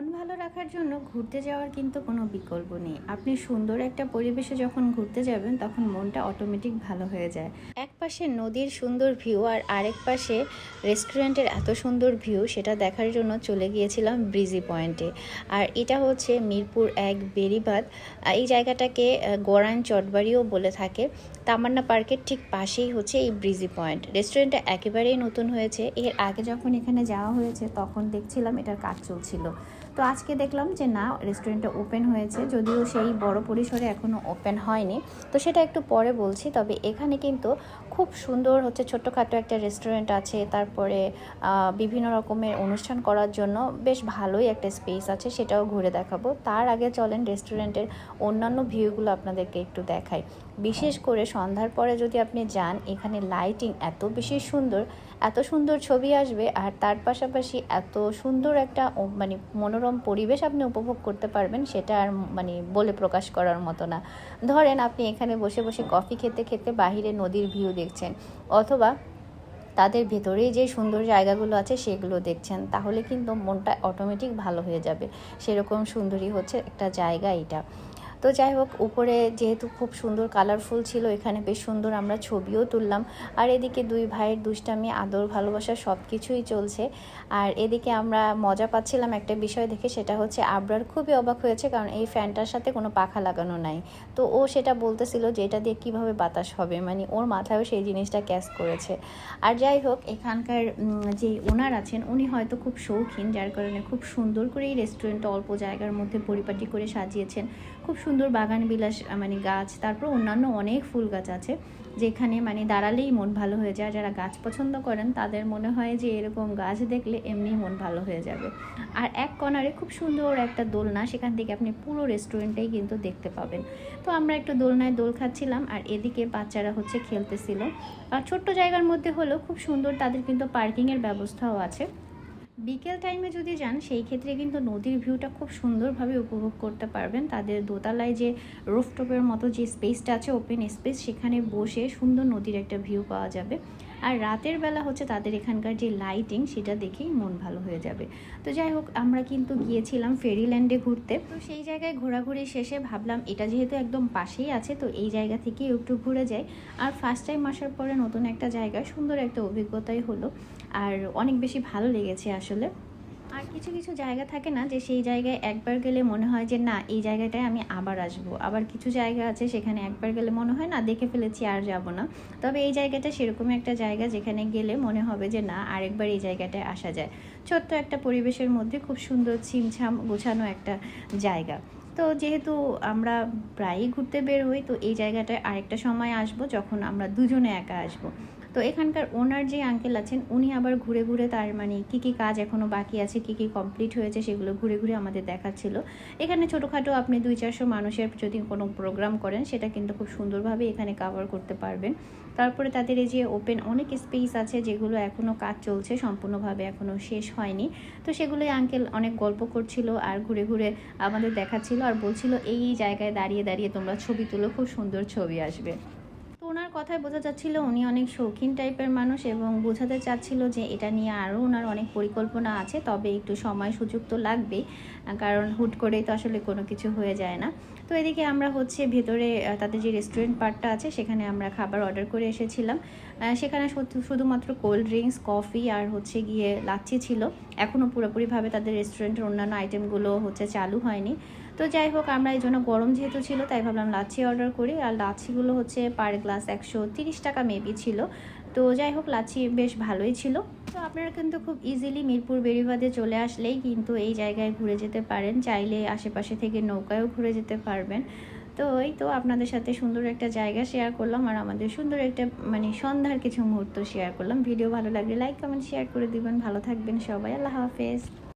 মন ভালো রাখার জন্য ঘুরতে যাওয়ার কিন্তু কোনো বিকল্প নেই। আপনি সুন্দর একটা পরিবেশে যখন ঘুরতে যাবেন, তখন মনটা অটোমেটিক ভালো হয়ে যায়। এক পাশে নদীর সুন্দর ভিউ আর আরেক পাশে রেস্টুরেন্টের এত সুন্দর ভিউ সেটা দেখার জন্য চলে গিয়েছিলাম ব্রিজি পয়েন্টে আর এটা হচ্ছে মিরপুর এক বেরিবাদ এই জায়গাটাকে গড়ান চটবাড়িও বলে থাকে। তামান্না পার্কের ঠিক পাশেই হচ্ছে এই ব্রিজি পয়েন্ট রেস্টুরেন্টটা একেবারেই নতুন হয়েছে। এর আগে যখন এখানে যাওয়া হয়েছে, তখন দেখছিলাম এটার কাজ চলছিল। তো আজকে দেখলাম যে না রেস্টুরেন্টটা ওপেন হয়েছে, যদিও সেই বড় পরিসরে এখনও ওপেন হয়নি। তো সেটা একটু পরে বলছি, তবে এখানে কিন্তু খুব সুন্দর হচ্ছে ছোট্টখাটো একটা রেস্টুরেন্ট আছে, তারপরে বিভিন্ন রকমের অনুষ্ঠান করার জন্য বেশ ভালোই একটা স্পেস আছে, সেটাও ঘুরে দেখাবো। তার আগে চলেন রেস্টুরেন্টের অন্যান্য ভিউগুলো আপনাদেরকে একটু দেখাই। বিশেষ করে সন্ধ্যার পরে যদি আপনি যান, এখানে লাইটিং এত বেশি সুন্দর এত সুন্দর ছবি আসবে আর তার পাশাপাশি এত সুন্দর একটা মানে মনোরম পরিবেশ আপনি উপভোগ করতে পারবেন সেটা আর মানে বলে প্রকাশ করার মতো না। ধরেন আপনি এখানে বসে বসে কফি খেতে খেতে বাহিরে নদীর ভিউ দেখছেন অথবা তাদের ভেতরেই যে সুন্দর জায়গাগুলো আছে সেগুলো দেখছেন, তাহলে কিন্তু মনটা অটোমেটিক ভালো হয়ে যাবে। সেরকম সুন্দরী হচ্ছে একটা জায়গা এটা তো যাই হোক, উপরে যেহেতু খুব সুন্দর কালারফুল ছিল, এখানে বেশ সুন্দর আমরা ছবিও তুললাম। আর এদিকে দুই ভাইয়ের দুষ্টামি, আদর, ভালোবাসা সব কিছুই চলছে। আর এদিকে আমরা মজা পাচ্ছিলাম একটা বিষয় দেখে, সেটা হচ্ছে আবরার খুবই অবাক হয়েছে, কারণ এই ফ্যানটার সাথে কোনো পাখা লাগানো নাই। তো ও সেটা বলতেছিল যে এটা দিয়ে কীভাবে বাতাস হবে মানে ওর মাথায়ও সেই জিনিসটা ক্যাচ করেছে। আর যাই হোক, এখানকার যে ওনার আছেন, উনি হয়তো খুব শৌখিন, যার কারণে খুব সুন্দর করে এই রেস্টুরেন্টটা অল্প জায়গার মধ্যে পরিপাটি করে সাজিয়েছেন। খুব সুন্দর বাগান, বিলাস মানে গাছ, তারপর অন্যান্য অনেক ফুল গাছ আছে, যেখানে মানে দাঁড়ালেই মন ভালো হয়ে যায়। যারা গাছ পছন্দ করেন, তাদের মনে হয় যে এরকম গাছ দেখলে এমনি মন ভালো হয়ে যাবে। আর এক কর্নারে খুব সুন্দর একটা দোলনা, সেখান থেকে আপনি পুরো রেস্টুরেন্টেই কিন্তু দেখতে পাবেন। তো আমরা একটু দোলনায় দোল খাচ্ছিলাম, আর এদিকে বাচ্চারা হচ্ছে খেলতেছিল। আর ছোট্ট জায়গার মধ্যে হলেও খুব সুন্দর, তাদের কিন্তু পার্কিংয়ের ব্যবস্থাও আছে। বিকেল টাইমে যদি যান, সেই ক্ষেত্রে কিন্তু নদীর ভিউটা খুব সুন্দরভাবে উপভোগ করতে পারবেন। তাদের দোতলায় যে রুফটপের মতো যে স্পেসটা আছে ওপেন স্পেস সেখানে বসে সুন্দর নদীর একটা ভিউ পাওয়া যাবে। আর রাতের বেলা হচ্ছে তাদের এখানকার যে লাইটিং সেটা দেখেই মন ভালো হয়ে যাবে। তো যাই হোক, আমরা কিন্তু গিয়েছিলাম ফেরিল্যান্ডে ঘুরতে। তো সেই জায়গায় ঘোরাঘুরি শেষে ভাবলাম, এটা যেহেতু একদম পাশেই আছে, তো এই জায়গা থেকে একটু ঘুরে যাই। আর ফার্স্ট টাইম আসার পরে নতুন একটা জায়গা সুন্দর একটা অভিজ্ঞতাই হলো। আর অনেক বেশি ভালো লেগেছে আসলে। আর কিছু কিছু জায়গা থাকে না যে সেই জায়গায় একবার গেলে মনে হয় যে, না, এই জায়গাটায় আমি আবার আসব। আবার কিছু জায়গা আছে সেখানে একবার গেলে মনে হয়, না, দেখে ফেলেছি, আর যাব না। তবে এই জায়গাটা সেরকম একটা জায়গা যেখানে গেলে মনে হবে যে, না, আরেকবার এই জায়গাটায় আসা যায়। ছোট্ট একটা পরিবেশের মধ্যে খুব সুন্দর ছিমছাম গোছানো একটা জায়গা। তো যেহেতু আমরা প্রায়ই ঘুরতে বের হই, তো এই জায়গাটায় আরেকটা সময় আসব যখন আমরা দুজনে একা আসব। তো এখানকার ওনার যে আঙ্কেল আছেন, উনি আবার ঘুরে ঘুরে তার মানে কি কি কাজ এখনও বাকি আছে, কি কি কমপ্লিট হয়েছে সেগুলো ঘুরে ঘুরে আমাদের দেখাচ্ছিল। এখানে ছোটোখাটো আপনি দুই চারশো মানুষের যদি কোনো প্রোগ্রাম করেন, সেটা কিন্তু খুব সুন্দরভাবে এখানে কাভার করতে পারবেন। তারপরে তাদের এই যে ওপেন অনেক স্পেস আছে যেগুলো এখনও কাজ চলছে, সম্পূর্ণভাবে এখনও শেষ হয়নি। তো সেগুলোই আঙ্কেল অনেক গল্প করছিল আর ঘুরে ঘুরে আমাদের দেখাচ্ছিল আর বলছিল এই জায়গায় দাঁড়িয়ে দাঁড়িয়ে তোমরা ছবি তুলো, খুব সুন্দর ছবি আসবে। ওনার কথায় বোঝা যাচ্ছিল উনি অনেক শৌখিন টাইপের মানুষ এবং বোঝাতে চাচ্ছিল যে এটা নিয়ে আরও ওনার অনেক পরিকল্পনা আছে, তবে একটু সময় সুযোগ তো লাগবেই কারণ হুট করেই তো আসলে কোনো কিছু হয়ে যায় না। তো এদিকে আমরা হচ্ছে ভেতরে তাদের যে রেস্টুরেন্ট পার্টটা আছে, সেখানে আমরা খাবার অর্ডার করে এসেছিলাম। সেখানে শুধুমাত্র কোল্ড ড্রিঙ্কস কফি আর হচ্ছে গিয়ে লাচ্ছি ছিল। এখনও পুরোপুরিভাবে তাদের রেস্টুরেন্টের অন্যান্য আইটেমগুলো হচ্ছে চালু হয়নি। তো যাই হোক, আমরা এই জন্য গরম যেহেতু ছিল, তাই ভাবলাম লাচ্ছি অর্ডার করি। আর লাচ্ছিগুলো হচ্ছে পার গ্লাস একশো টাকা মেবি ছিল। তো যাই হোক, লাচ্ছি বেশ ভালোই ছিল। তো আপনারা কিন্তু খুব ইজিলি মিরপুর বেরিবাদে চলে আসলেই কিন্তু এই জায়গায় ঘুরে যেতে পারেন। চাইলে আশেপাশে থেকে নৌকায়ও ঘুরে যেতে পারবেন। তো এই তো আপনাদের সাথে সুন্দর একটা জায়গা শেয়ার করলাম আর আমাদের সুন্দর একটা মানে সন্ধ্যার কিছু মুহূর্ত শেয়ার করলাম। ভিডিও ভালো লাগলে লাইক কমেন্ট শেয়ার করে দিবেন। ভালো থাকবেন সবাই। আল্লাহ হাফেজ।